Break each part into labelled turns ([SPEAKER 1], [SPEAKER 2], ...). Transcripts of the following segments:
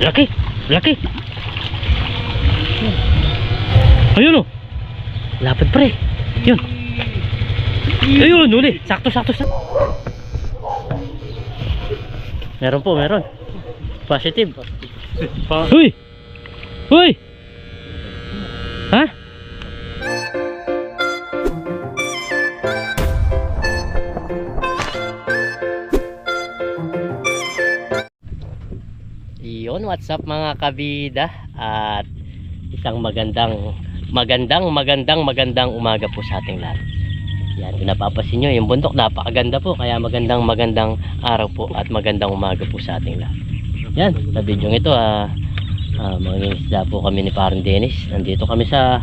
[SPEAKER 1] Laki! Laki! Ayun o! Lapad pre! Yun! Ayun! Uli! Sakto, sakto, sakto! Meron po, meron. Positive.
[SPEAKER 2] Pa
[SPEAKER 1] Uy! Uy! Ha? Iyon, what's up mga kabida? At isang magandang, magandang, magandang, magandang umaga po sa ating lahat. Yan, kung napapasin nyo, yung bundok napakaganda po. Kaya magandang, magandang araw po at magandang umaga po sa ating lahat. Yan, sa video ito, ah, ah, mangingisda po kami ni Parang Dennis. Nandito kami sa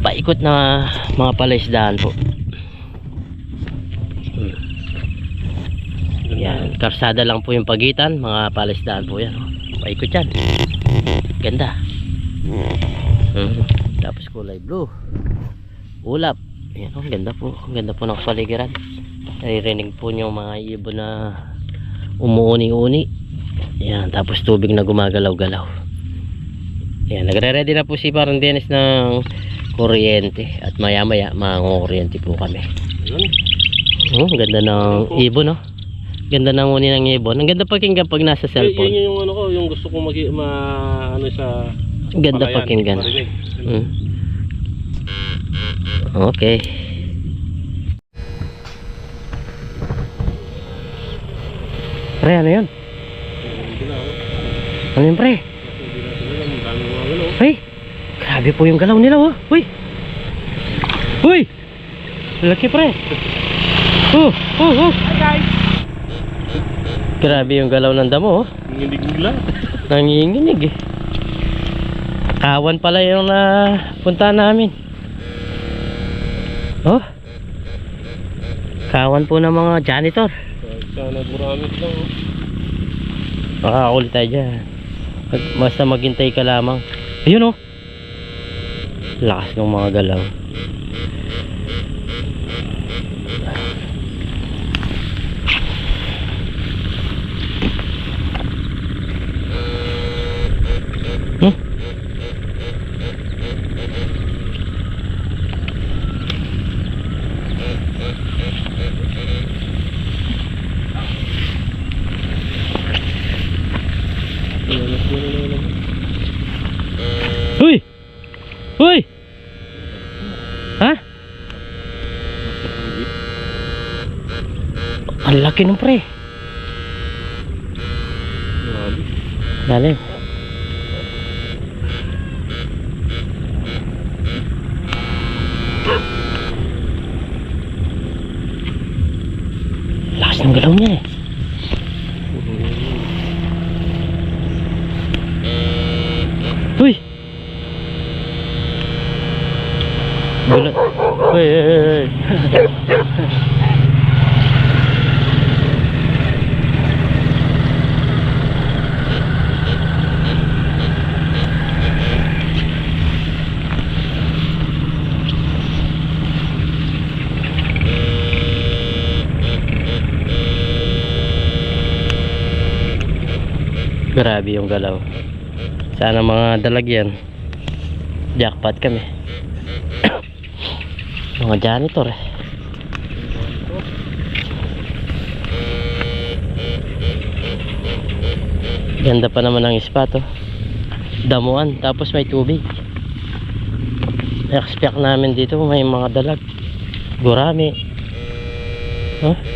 [SPEAKER 1] paikot na mga palaisdaan po. Karsada lang po yung pagitan, mga palaisdaan po yan. Paikot yan. Ganda. Hmm. Tapos kulay blue. Ulap. Yan, ang ganda po. Ang ganda po ng paligiran. Naririnig po niyo mga ibon na umuuni-uni. Yan, tapos tubig na gumagalaw-galaw. Yan, nagre-ready na po si Parang Dennis ng kuryente at maya-maya mangunguryente po kami.
[SPEAKER 2] Yun.
[SPEAKER 1] Oh, ang ganda ng ibon, no? Ganda ng uni ng ibon. Ang ganda pakinggan pag nasa cellphone.
[SPEAKER 2] yun yung ano ko, yung gusto kong mag ma ano sa
[SPEAKER 1] ganda
[SPEAKER 2] palayan,
[SPEAKER 1] pakinggan.
[SPEAKER 2] marinig.
[SPEAKER 1] Mm. Okay. Pre, ano yun? Ano yun, pre? Ay, grabe po yung galaw nila, oh. Uy! Uy! Laki, pre. Oh, oh, oh.
[SPEAKER 2] Hi guys!
[SPEAKER 1] Grabe yung galaw ng damo, oh.
[SPEAKER 2] Hindi gula.
[SPEAKER 1] Nanginginig, eh. Kawan pala yung na punta namin. Oh. Kawan po ng mga janitor.
[SPEAKER 2] Sana buramit lang. oh.
[SPEAKER 1] Makakakulit tayo dyan. Basta maghintay ka lamang. Ayun oh. Lakas ng mga galaw. Hmm?
[SPEAKER 2] Ayan, mas yun na yun.
[SPEAKER 1] Uy! Uy! Ha? Ang laki ng pre. Galing. Lakas ng galaw niya eh. Uy! Gulat. Uy, uy, uy, uy. Grabe yung galaw. Sana mga dalagyan. Jackpot kami. mga janitor eh. Ganda pa naman ng ispat oh. Damuan tapos may tubig. Expect namin dito may mga dalag. Gurami. Huh?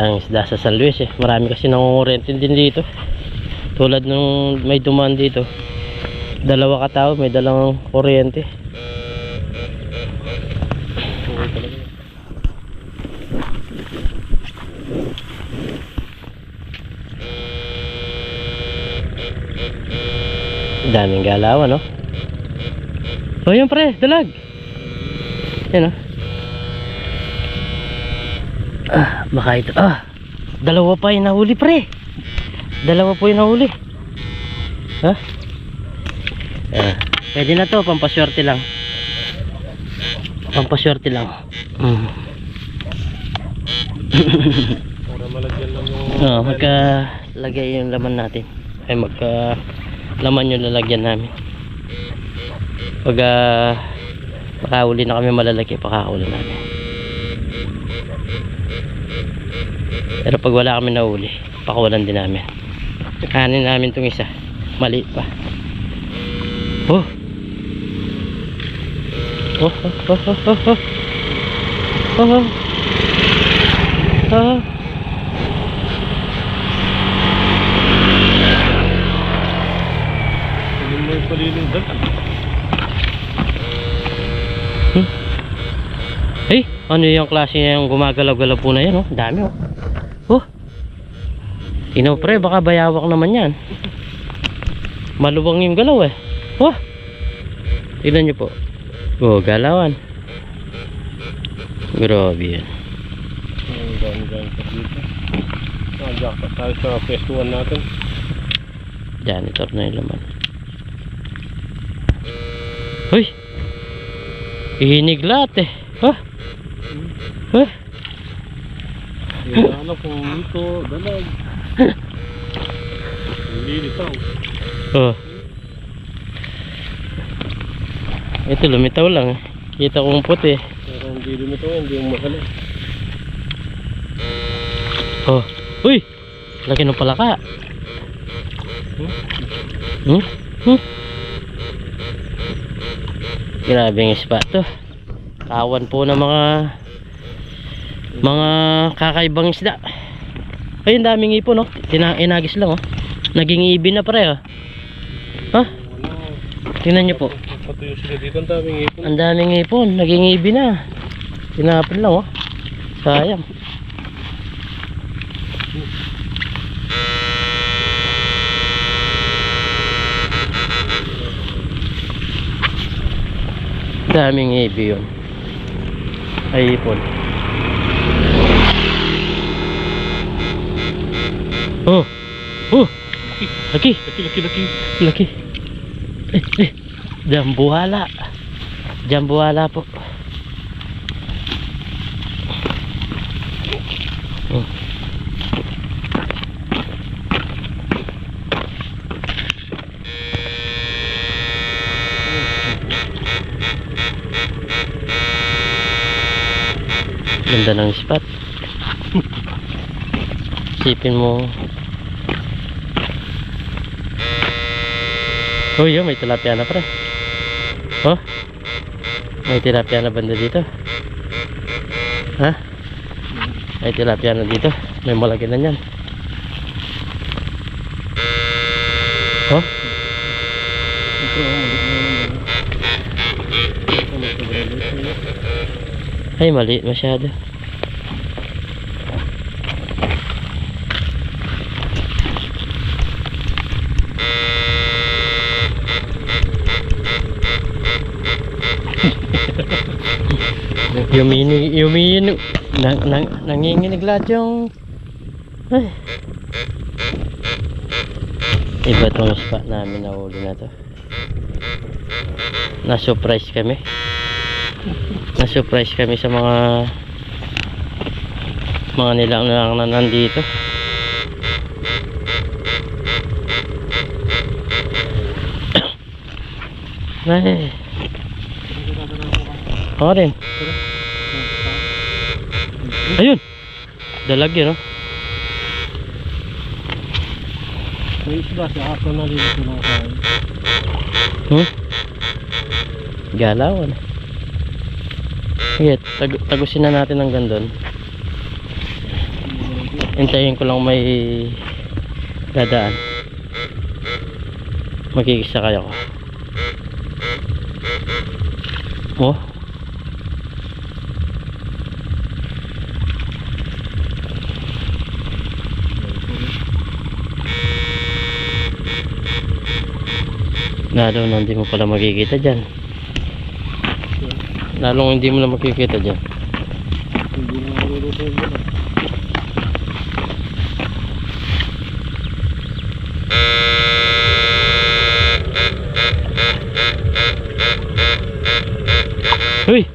[SPEAKER 1] ng isda sa San Luis eh. Marami kasi nangungurente din dito. Tulad nung may dumaan dito. Dalawa katao, may dalawang kuryente. Daming galawan, no? Oh, yun pre, dalag. Yan, no? Oh. Baka ito. Ah, dalawa pa yung nahuli, pre. Dalawa po yung nahuli. Ha? Ah, pwede na to, pampaswerte lang. Pampaswerte lang. Mm.
[SPEAKER 2] Para malagyan lang yung...
[SPEAKER 1] Oo, magka lagay yung laman natin. Ay magka laman yung lalagyan namin. Pag uh, makahuli na kami malalaki, pakahuli namin. Pero pag wala kami nahuli, pakawalan din namin. Kanin namin tong isa. Maliit pa. Oh! Oh, oh, oh, oh, oh, oh. Oh, oh. Oh.
[SPEAKER 2] Yung palilindad.
[SPEAKER 1] Eh, ano yung klase yung gumagalaw-galaw po na yan, oh? Dami, oh. Oh. Ino, pre, baka bayawak naman yan. Maluwang yung galaw, eh. Oh. Tignan nyo po. Oh, galawan. Grabe yan.
[SPEAKER 2] Ang pa dito. Ah, jackpot tayo sa pwestuhan natin.
[SPEAKER 1] Janitor na yung laman. Uy! Ihinig lahat, eh. Oh. Oh.
[SPEAKER 2] Hindi alam kung ito, dalag. Hindi litaw.
[SPEAKER 1] Oh. Ito, lumitaw lang. Kita kong puti.
[SPEAKER 2] Pero hindi lumitaw, hindi yung mahali.
[SPEAKER 1] Oh. Uy! Laki ng palaka. Hmm? Hmm? Grabe ang spot to. Kawan po ng mga mga kakaibang isda. Ayun daming ipon no. Tina inagis lang oh. Naging ibin na pare oh. Ha?
[SPEAKER 2] Wala.
[SPEAKER 1] Tingnan niyo po.
[SPEAKER 2] Patuyo sila dito, ang daming ipon.
[SPEAKER 1] Ang daming ipon, naging ibin na. Tinapon lang oh. Sayang. Daming ibi yun. Ay ipon. Oh! Oh! Laki!
[SPEAKER 2] Laki, laki, laki.
[SPEAKER 1] Laki. Eh, eh. Jambuhala. Jambuhala po. Oh. Ganda ng spot. Sipin mo Oh, yun, may tilapia na pala. Oh? May tilapia na banda dito. Ha? May tilapia na dito. May malaki na yan. Oh? Ay, maliit masyado. Yumini, yumini, nang, nang, nanginginig lahat yung, ay. Iba tong spot namin na huli na to. Na-surprise kami. Na-surprise kami sa mga mga nilang lang na nandito. Ay. Oo rin. Ayun. Dalag yun, oh.
[SPEAKER 2] May isla sa ako na rin ito ng kain.
[SPEAKER 1] Hmm? Galawan. Sige, tag tagusin na natin ang gandun. Hintayin ko lang may dadaan. Magkikisa kaya ko. Oh. Lalo na hindi mo pala makikita dyan. Lalong hindi mo na makikita dyan.
[SPEAKER 2] Hindi na maluluto yun. ah.
[SPEAKER 1] Uy!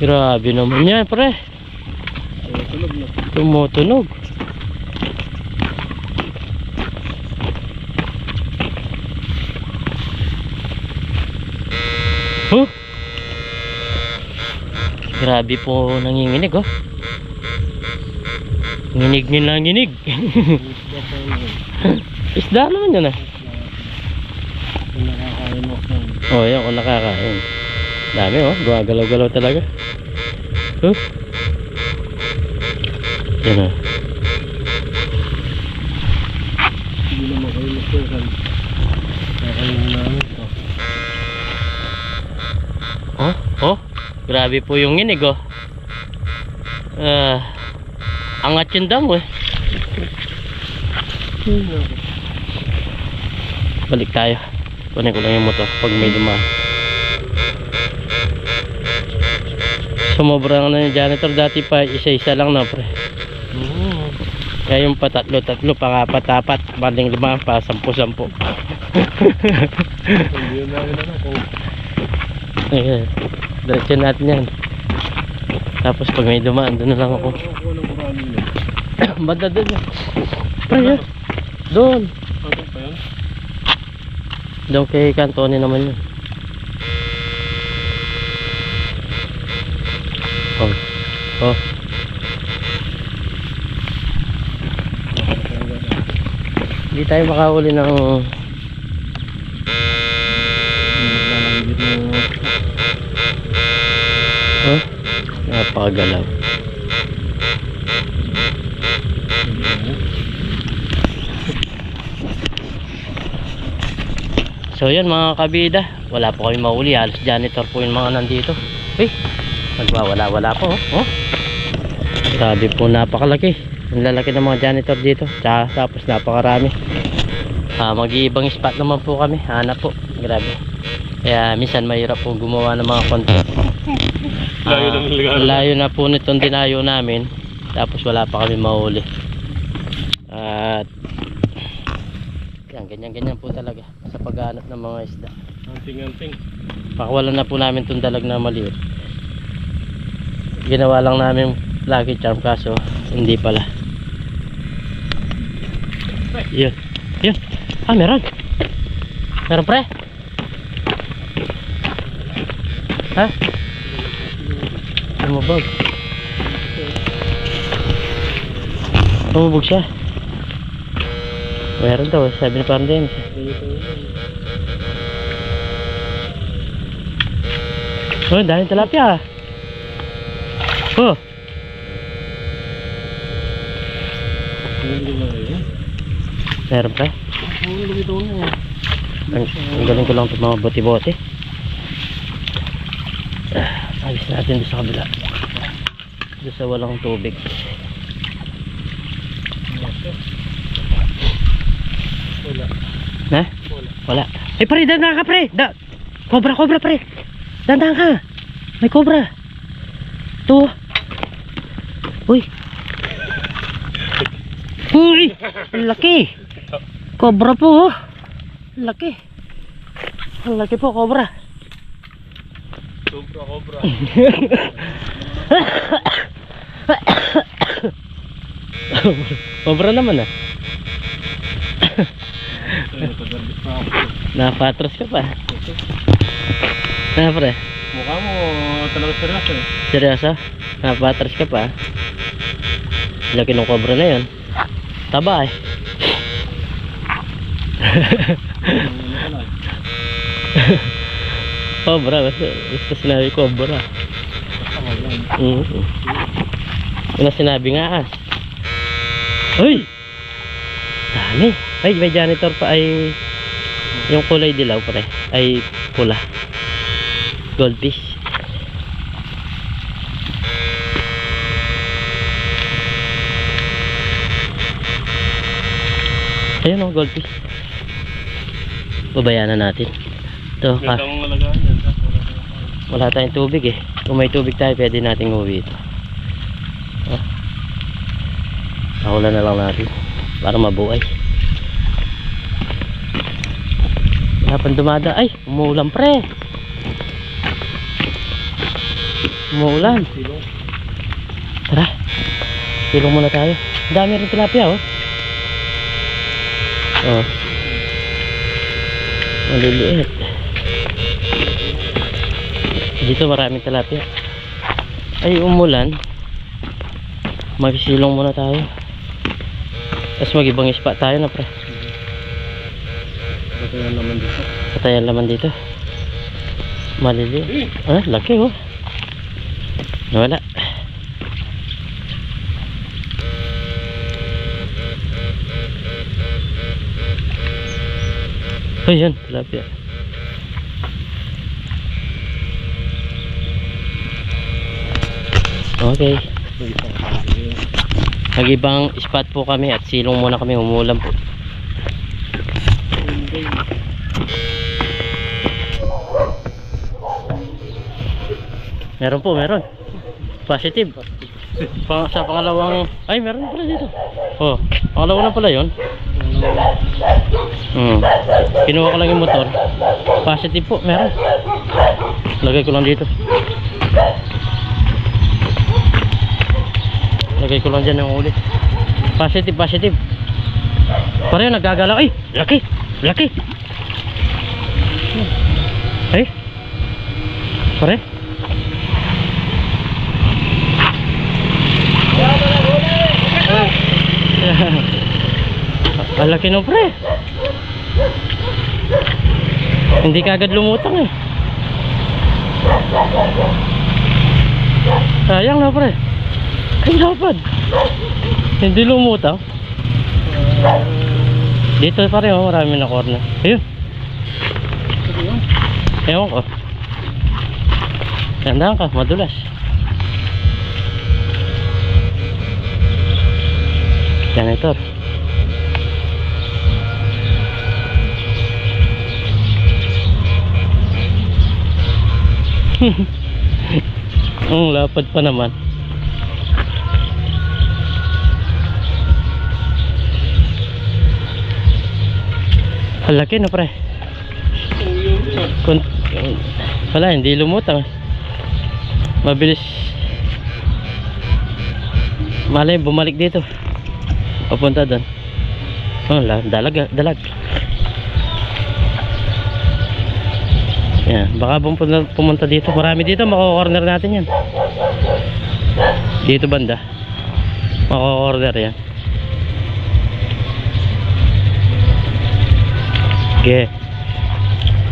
[SPEAKER 1] Grabe naman yan, pre.
[SPEAKER 2] Na.
[SPEAKER 1] Tumutunog. Huh? Grabe po nanginginig oh. Nginig nila nginig.
[SPEAKER 2] Isda
[SPEAKER 1] naman yun
[SPEAKER 2] nakakain yan.
[SPEAKER 1] Oh, yan kung nakakain. Dami oh, gumagalaw-galaw talaga. Huh? Yan ah.
[SPEAKER 2] Hindi na makainok ko yan. Kakain namin.
[SPEAKER 1] Oh, oh. Grabe po yung nginig oh. Ah, angat yung damo eh. Balik tayo. Kunin ko lang yung motor pag may dumaan. Sumobra na yung janitor dati pa isa-isa lang na pre. Kaya yung patatlo-tatlo, pangapat-apat, banding lima pa, sampu-sampu.
[SPEAKER 2] Hindi yun ano kung
[SPEAKER 1] Ayan. Diretso natin yan. Tapos pag may dumaan, doon na lang ako. Banda doon yan. Doon.
[SPEAKER 2] Ano pa yun?
[SPEAKER 1] Doon kay Cantone naman yun. Oh. Oh. Hindi tayo makahuli ng
[SPEAKER 2] Nalagigit mo.
[SPEAKER 1] oh, napakagalaw. So yun mga kabida, wala po kami mahuli, halos janitor po yung mga nandito. Eh, nagwawala-wala po oh. oh. Grabe po napakalaki. Ang lalaki ng mga janitor dito. Tsaka, tapos napakarami. Ah, mag-iibang spot naman po kami. Hanap po. Grabe. Kaya minsan mahirap po gumawa ng mga content.
[SPEAKER 2] Layo na
[SPEAKER 1] Ah,
[SPEAKER 2] nilagay.
[SPEAKER 1] layo na po nitong dinayo namin. Tapos wala pa kami mahuli. At yan, ganyan-ganyan po talaga sa paghanap ng mga isda.
[SPEAKER 2] Anting-anting.
[SPEAKER 1] Pakawalan na po namin itong dalag na maliit. Ginawa lang namin lucky charm kaso hindi pala. Yun. Yun. Ah, meron. Meron pre. Ha? Lumabog. Lumabog siya. Meron daw, sabi ni parang Dennis. Oh, dahil tilapia. Oh,
[SPEAKER 2] na
[SPEAKER 1] meron
[SPEAKER 2] na.
[SPEAKER 1] Ang, galing ko lang itong mga bote-bote. Alis natin doon sa kabila. Doon sa walang tubig.
[SPEAKER 2] Wala.
[SPEAKER 1] Na?
[SPEAKER 2] Wala.
[SPEAKER 1] Wala. Eh pare, dandan ka pre! Da cobra, cobra pre! Dandan ka! May cobra! Ito. Uy! Uy! Ang laki! Cobra po oh! Ang laki! Ang laki po, cobra!
[SPEAKER 2] Sobra cobra.
[SPEAKER 1] cobra naman ah. Napatras ka pa. Na pre,
[SPEAKER 2] Mukha mo talaga seryoso eh.
[SPEAKER 1] seryoso? Napatras ka pa. Laki ng cobra na yun. Taba eh.
[SPEAKER 2] Ano ka na?
[SPEAKER 1] Cobra, basta, basta sinabi cobra.
[SPEAKER 2] Ako yan.
[SPEAKER 1] Mm -hmm. Una sinabi nga as. Uy! Dami. Ay, may janitor pa ay yung kulay dilaw pre ay pula. Goldfish. Ayun oh, goldfish. Babayanan natin. Ito, ah,
[SPEAKER 2] Ganda mong alagaan yan.
[SPEAKER 1] Wala tayong tubig eh. Kung may tubig tayo, pwede nating uwi ito. Pakulan na lang natin. Para mabuhay. Hapon dumada. Ay, umuulan pre. Umuulan. Tara. Silong muna tayo. Dami rin tilapia oh. Oh. Maliliit. Dito maraming tilapia. Ay, umulan. Magsilong muna tayo. Tapos mag-ibang ispa tayo na pre.
[SPEAKER 2] Bato yan naman dito.
[SPEAKER 1] Patayan laman dito. Maliliit. Ah, laki oh. Wala. Oh, yan. Okay. Nag-ibang spot po kami at silong muna kami umulan po. Meron po, meron. Positive. Pang, sa pangalawang... Ay, meron pala dito. Oh, pangalawa na pala yon. Hmm. Kinuha ko lang yung motor. Positive po, meron. Lagay ko lang dito. Lagay ko lang dyan ng uli. Positive, positive. Pareho nagagalaw. Ay, laki. Laki. Ay. Pare. Ang laki ng pre. Hindi ka agad lumutang eh. Sayang na pre. Dapat. Hindi lumutang. Dito pa rin oh, marami na corner. Ayun. Ewan ko. Tandaan ka, madulas. Janitor. Ang lapad pa naman. Ang laki na pre. Kun wala, hindi lumutang. Mabilis. Malay, bumalik dito. Papunta doon. Oh, la, dalag, dalag. Yan, baka pumunta, pumunta dito. Marami dito, mako-corner natin yan. Dito banda. Mako-corner yan. Okay.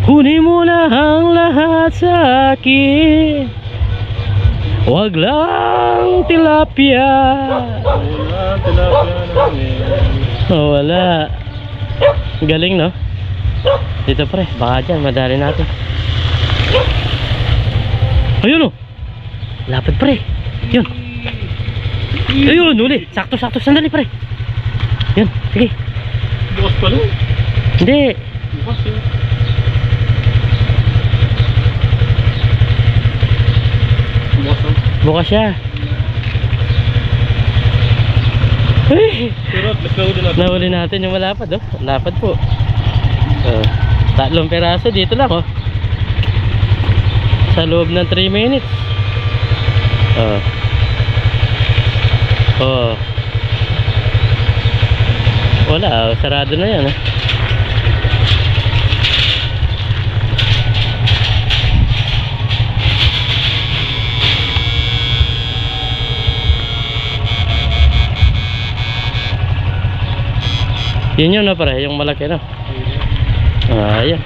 [SPEAKER 1] Kunin mo na ang lahat sa akin. Wag lang tilapia.
[SPEAKER 2] Wala, tilapia namin.
[SPEAKER 1] oh, Wala Galing no? Dito pre, baka dyan, madali natin. Ayun oh. Lapad pre. Yun. Ayun, uli. Sakto-sakto, sandali pre. Yun, sige.
[SPEAKER 2] Bukas pa lang.
[SPEAKER 1] Hindi,
[SPEAKER 2] Yun. Bukas
[SPEAKER 1] siya Ay,
[SPEAKER 2] Pero nagkahuli natin.
[SPEAKER 1] Nahuli natin yung malapad oh. Lapad po. Oh, tatlong peraso dito lang oh. Sa loob ng 3 minutes. Oh. Oh. Wala, oh. sarado na yan oh. Yun yun na pare, yung malaki. Ah, ayan.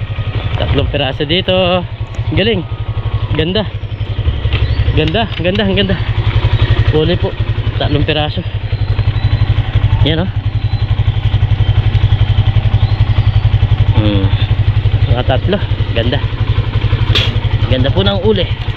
[SPEAKER 1] Tatlong piraso dito. Galing. Ganda. Ganda, ganda, ganda. Huli po. Tatlong piraso. Yan oh. Hmm. Mga tatlo. Ganda. Ganda po ng uli.